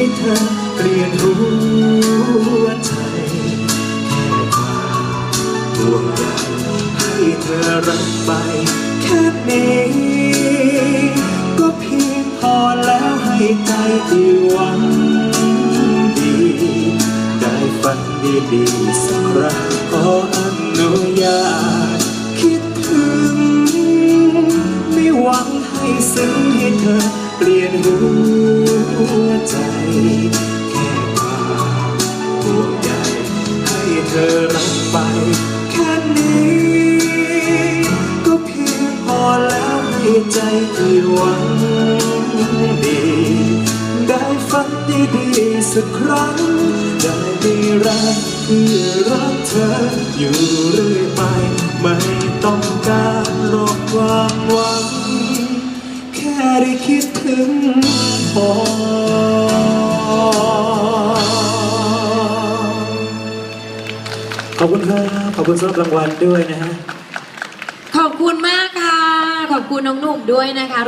ให้เธอเปลี่ยนหัวใจแค่ความห่วงใยให้เธอรักไป แค่นี้ก็เพียงพอแล้วให้ใจที่หวังดี ได้ฝันดีๆสักครั้งขออนุญาตคิดถึง ไม่หวังให้ซึ้งให้เธอเปลี่ยนหัว หัวใจ แค่ความห่วงใยให้เธอรักไป แค่นี้ ก็เพียงพอแล้วให้ใจที่หวังดี ได้ฝันดีๆสักครั้ง ได้มีรักเพื่อรักเธออยู่เรื่อยไปไม่ต้องการหรอกความหวัง แค่ได้คิดถึง ขอบคุณครับขอบคุณสำหรับรางวัลด้วยนะฮะ ขอบคุณมากค่ะ ขอบคุณน้องหนุ่มด้วยนะคะ